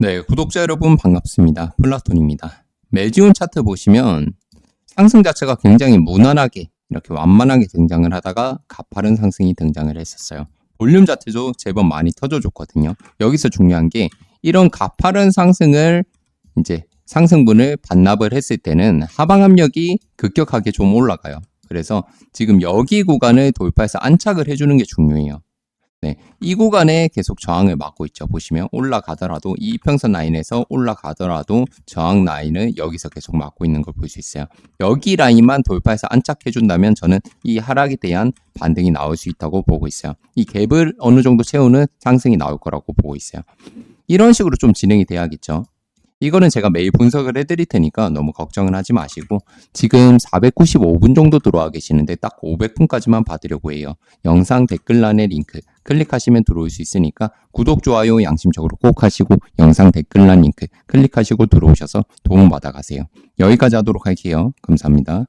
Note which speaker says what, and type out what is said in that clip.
Speaker 1: 네, 구독자 여러분 반갑습니다. 플라톤입니다. 매지온 차트 보시면 상승 자체가 굉장히 무난하게 이렇게 완만하게 등장을 하다가 가파른 상승이 등장을 했었어요. 볼륨 자체도 제법 많이 터져줬거든요. 여기서 중요한 게 이런 가파른 상승을 이제 상승분을 반납을 했을 때는 하방 압력이 급격하게 좀 올라가요. 그래서 지금 여기 구간을 돌파해서 안착을 해주는 게 중요해요. 네, 이 구간에 계속 저항을 막고 있죠. 보시면 올라가더라도 이 이평선 라인에서 올라가더라도 저항 라인을 여기서 계속 막고 있는 걸 볼 수 있어요. 여기 라인만 돌파해서 안착해 준다면 저는 이 하락에 대한 반등이 나올 수 있다고 보고 있어요. 이 갭을 어느 정도 채우는 상승이 나올 거라고 보고 있어요. 이런 식으로 좀 진행이 돼야겠죠. 이거는 제가 매일 분석을 해드릴 테니까 너무 걱정은 하지 마시고 지금 495분 정도 들어와 계시는데 딱 500분까지만 받으려고 해요. 영상 댓글란에 링크 클릭하시면 들어올 수 있으니까 구독, 좋아요 양심적으로 꼭 하시고 영상 댓글란 링크 클릭하시고 들어오셔서 도움 받아가세요. 여기까지 하도록 할게요. 감사합니다.